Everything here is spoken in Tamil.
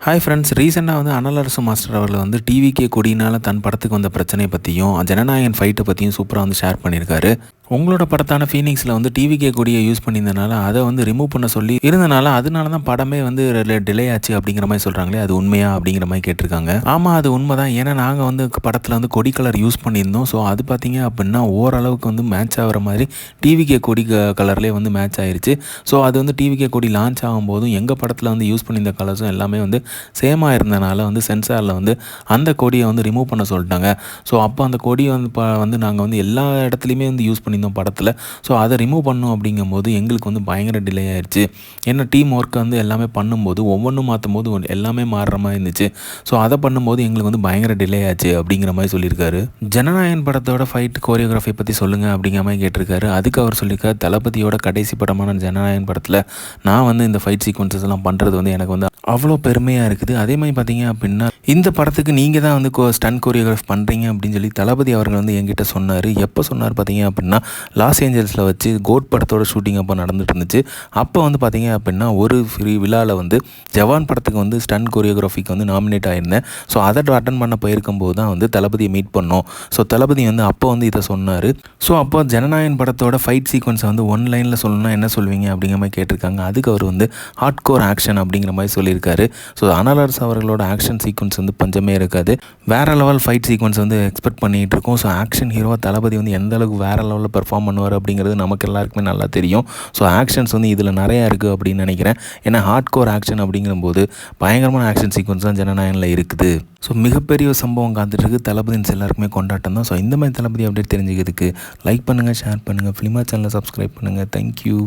ஹாய் ஃப்ரெண்ட்ஸ் ரீசெண்டாக வந்து அனலரசு மாஸ்டர் அவர்கள் வந்து டிவிகே கொடியினால் தன் படத்துக்கு வந்த பிரச்சனையை பற்றியும் ஜனநாயகன் ஃபைட்டை பற்றியும் சூப்பராக வந்து ஷேர் பண்ணியிருக்காரு. உங்களோட படத்தான ஃபீனிக்ஸில் வந்து டிவிகே கொடியை யூஸ் பண்ணியிருந்தனால அதை வந்து ரிமூவ் பண்ண சொல்லி இருந்தனால அதனால தான் படமே வந்து டிலே ஆச்சு அப்படிங்கிற மாதிரி சொல்கிறாங்களே அது உண்மையா அப்படிங்கிற மாதிரி கேட்டிருக்காங்க. ஆமாம் அது உண்மை தான் ஏன்னா நாங்கள் வந்து படத்தில் வந்து கொடி கலர் யூஸ் பண்ணியிருந்தோம். ஸோ அது பார்த்தீங்க அப்படின்னா ஓரளவுக்கு வந்து மேட்ச் ஆகிற மாதிரி டிவிகே கொடி கலர்லேயே வந்து மேட்ச் ஆயிடுச்சு ஸோ அது வந்து டிவிகே கொடி லான்ச் ஆகும்போதும் எங்கள் படத்தில் வந்து யூஸ் பண்ணியிருந்த கலர்ஸும் எல்லாமே வந்து சேமாக இருந்தனால வந்து சென்சாரில் வந்து அந்த கொடியை வந்து ரிமூவ் பண்ண சொல்லிட்டாங்க. ஸோ அப்போ அந்த கொடியை வந்து வந்து நாங்கள் வந்து எல்லா இடத்துலையுமே வந்து யூஸ் பண்ணி பண்ணியிருந்தோம் படத்தில். ஸோ அதை ரிமூவ் பண்ணோம் அப்படிங்கும்போது எங்களுக்கு வந்து பயங்கர டிலே ஆயிடுச்சு. ஏன்னா டீம் ஒர்க் வந்து எல்லாமே பண்ணும்போது ஒவ்வொன்றும் மாற்றும் போது எல்லாமே மாறுற மாதிரி இருந்துச்சு. ஸோ அதை பண்ணும்போது எங்களுக்கு வந்து பயங்கர டிலே ஆச்சு அப்படிங்கிற மாதிரி சொல்லியிருக்காரு. ஜனநாயகன் படத்தோட ஃபைட் கோரியோகிராஃபி பற்றி சொல்லுங்கள் அப்படிங்கிற மாதிரி கேட்டிருக்காரு. அதுக்கு அவர் சொல்லியிருக்காரு தளபதியோட கடைசி படமான ஜனநாயகன் படத்தில் நான் வந்து இந்த ஃபைட் சீக்வன்சஸ் எல்லாம் பண்ணுறது வந்து எனக்கு வந்து அவ்வளோ பெருமையாக இருக்குது. அதே மாதிரி பார்த்தீங்க அப்படின்னா இந்த படத்துக்கு நீங்கள் தான் வந்து ஸ்டன் கோரியோகிராஃப் பண்ணுறீங்க அப்படின்னு சொல்லி தளபதி அவர்கள் வந்து என்கிட்ட சொன்னார். எப்போ சொன்னார் பார்த்தீங்க அப்படின்னா லாஸ் ஏஞ்சல்ஸில் வச்சு கோட் படத்தோட ஷூட்டிங் அப்போ நடந்துட்டு இருந்துச்சு அப்போ வந்து பார்த்தீங்க அப்படின்னா ஒரு ஃப்ரீ விழாவில் வந்து ஜவான் படத்துக்கு வந்து ஸ்டன் கோரியோகிராஃபிக்கு வந்து நாமினேட் ஆயிருந்தேன். ஸோ அதை அட்டன் பண்ண போயிருக்கும் போது தான் வந்து தளபதியை மீட் பண்ணோம். ஸோ தளபதி வந்து அப்போ வந்து இதை சொன்னார். ஸோ அப்போ ஜனநாயகன் படத்தோட ஃபைட் சீக்வன்ஸை வந்து ஒன் லைனில் சொல்லணும்னா என்ன சொல்வீங்க அப்படிங்கிற மாதிரி கேட்டிருக்காங்க. அதுக்கு அவர் வந்து ஹார்ட் கோர் ஆக்ஷன் அப்படிங்கிற மாதிரி சொல்லியிருக்காரு. ஸோ அனலர்ஸ் அவர்களோட ஆக்ஷன் சீக்வன்ஸ் வந்து பஞ்சமே இருக்காது. வேற லெவல் ஃபைட் சீக்வன்ஸ் வந்து எக்ஸ்பெக்ட் பண்ணிகிட்டு இருக்கோம். ஸோ ஆக்ஷன் ஹீரோவாக தளபதி வந்து எந்த அளவுக்கு வேற லெவலில் பெர்ஃபார்ம் பண்ணுவார் அப்படிங்கிறது நமக்கு எல்லாருக்குமே நல்லா தெரியும். ஸோ ஆக்ஷன்ஸ் வந்து இதில் நிறையா இருக்குது அப்படின்னு நினைக்கிறேன். ஏன்னா ஹார்ட் கோர் ஆக்ஷன் அப்படிங்கும்போது பயங்கரமான ஆக்ஷன் சீக்வன்ஸ் தான் ஜனநாயகனில் இருக்குது. ஸோ மிகப்பெரிய சம்பவம் காத்துட்ருக்கு. தளபதின்ஸ் எல்லாருக்குமே கொண்டாட்டம் தான். ஸோ இந்த மாதிரி தளபதி அப்டேட் தெரிஞ்சுக்கிறதுக்கு லைக் பண்ணுங்கள் ஷேர் பண்ணுங்கள் ஃபிலிமா சேனலை சப்ஸ்கிரைப் பண்ணுங்கள் தேங்க்யூ